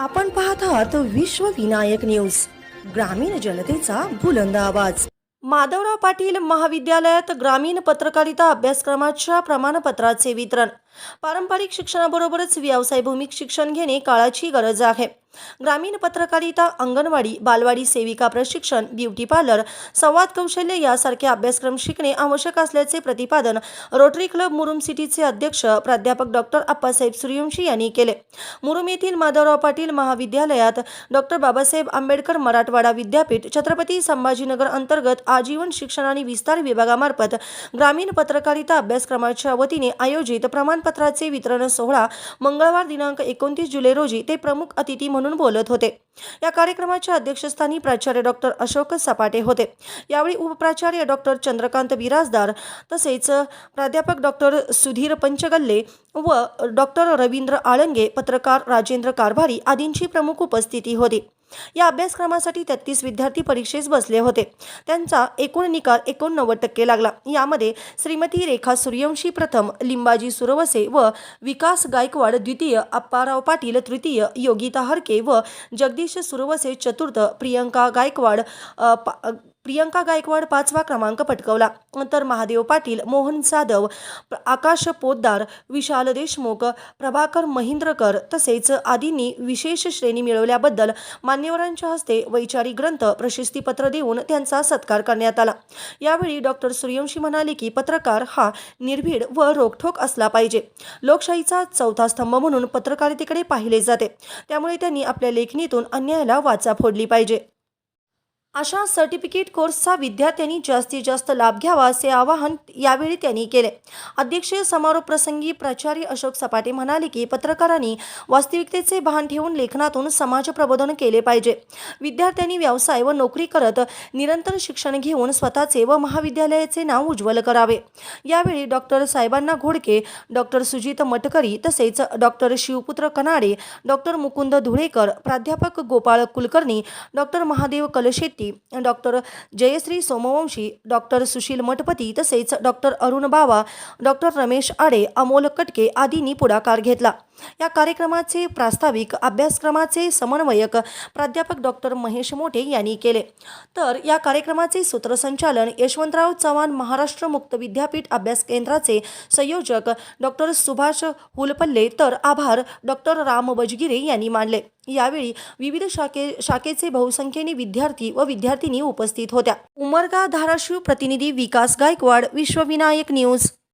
आपण पाहत आहात विश्व विनायक न्यूज ग्रामीण जनतेचा बुलंद आवाज. माधवराव पाटील महाविद्यालयात ग्रामीण पत्रकारिता अभ्यासक्रमाच्या प्रमाणपत्राचे वितरण. पारंपरिक शिक्षणाबरोबरच व्यावसायभूमिक शिक्षण घेणे काळाची गरज आहे. ग्रामीण पत्रकारिता अंगणवाडी बालवाडी सेविका प्रशिक्षण ब्युटी पार्लर संवाद कौशल्य यासारखे अभ्यासक्रम शिकणे आवश्यक असल्याचे प्रतिपादन रोटरी क्लब मुरुम सिटीचे अध्यक्ष प्राध्यापक डॉक्टर आप्पासाहेब सूर्यवंशी यांनी केले. मुरुम येथील माधवराव पाटील महाविद्यालयात डॉक्टर बाबासाहेब आंबेडकर मराठवाडा विद्यापीठ छत्रपती संभाजीनगर अंतर्गत आजीवन शिक्षण आणि विस्तार विभागामार्फत ग्रामीण पत्रकारिता अभ्यासक्रमाच्या वतीने आयोजित प्रमाणपत्राचे वितरण सोहळा मंगळवार दिनांक एकोणतीस जुलै रोजी ते प्रमुख अतिथी म्हणून म्हणून बोलत होते. या कार्यक्रमाच्या अध्यक्षस्थानी प्राचार्य डॉक्टर अशोक सपाटे होते. यावेळी उपप्राचार्य डॉक्टर चंद्रकांत बिराजदार तसेच प्राध्यापक डॉक्टर सुधीर पंचगल्ले व डॉक्टर रवींद्र आळंगे पत्रकार राजेंद्र कारभारी आदींची प्रमुख उपस्थिती होती. या अभ्यासक्रमासाठी तेहतीस विद्यार्थी परीक्षेस बसले होते. त्यांचा एकूण निकाल एकोणनव्वद टक्के लागला. यामध्ये श्रीमती रेखा सूर्यवंशी प्रथम लिंबाजी सुरवसे व विकास गायकवाड द्वितीय अप्पाराव पाटील तृतीय योगिता हरके व जगदीश सुरवसे चतुर्थ प्रियंका गायकवाड पा- प्रियंका गायकवाड पाचवा क्रमांक पटकवला. तर महादेव पाटील मोहन जाधव आकाश पोद्दार विशाल देशमुख प्रभाकर महिंद्रकर तसेच आदींनी विशेष श्रेणी मिळवल्याबद्दल मान्यवरांच्या हस्ते वैचारिक ग्रंथ प्रशस्तीपत्र देऊन त्यांचा सत्कार करण्यात आला. यावेळी डॉक्टर सूर्यवंशी म्हणाले की पत्रकार हा निर्भीड व रोखठोक असला पाहिजे. लोकशाहीचा चौथा स्तंभ म्हणून पत्रकारितेकडे पाहिले जाते. त्यामुळे त्यांनी आपल्या लेखणीतून अन्यायाला वाचा फोडली पाहिजे. अशा सर्टिफिकेट कोर्सचा विद्यार्थ्यांनी जास्तीत जास्त लाभ घ्यावा असे आवाहन यावेळी त्यांनी केले. अध्यक्षीय समारोप प्रसंगी प्राचार्य अशोक सपाटे म्हणाले की पत्रकारांनी वास्तविकतेचे भान ठेवून लेखनातून समाज प्रबोधन केले पाहिजे. विद्यार्थ्यांनी व्यवसाय व नोकरी करत निरंतर शिक्षण घेऊन स्वतःचे व महाविद्यालयाचे नाव उज्ज्वल करावे. यावेळी डॉक्टर साहेबांना घोडके डॉक्टर सुजित मटकरी तसेच डॉक्टर शिवपुत्र कनाडे डॉक्टर मुकुंद धुळेकर प्राध्यापक Gopal Kulkarni doctor Mahadev Kalshetti doctor Jayashree Somvanshi doctor Sushil Mathpati तसेच डॉक्टर अरुण बावा डॉक्टर रमेश आडे अमोल कटके आदींनी पुढाकार घेतला. या कार्यक्रमाचे प्रास्ताविक अभ्यासक्रमाचे समन्वयक प्राध्यापक डॉक्टर महेश मोठे यांनी केले. तर या कार्यक्रमाचे सूत्रसंचालन यशवंतराव चव्हाण महाराष्ट्र मुक्त विद्यापीठ अभ्यास केंद्राचे संयोजक डॉक्टर सुभाष हुलपल्ले तर आभार डॉक्टर राम बजगिरे यांनी मानले. यावेळी विविध शाखे शाखेचे बहुसंख्येने विद्यार्थी व विद्यार्थिनी उपस्थित होत्या. उमरगा धाराशिव प्रतिनिधी विकास गायकवाड विश्वविनायक न्यूज.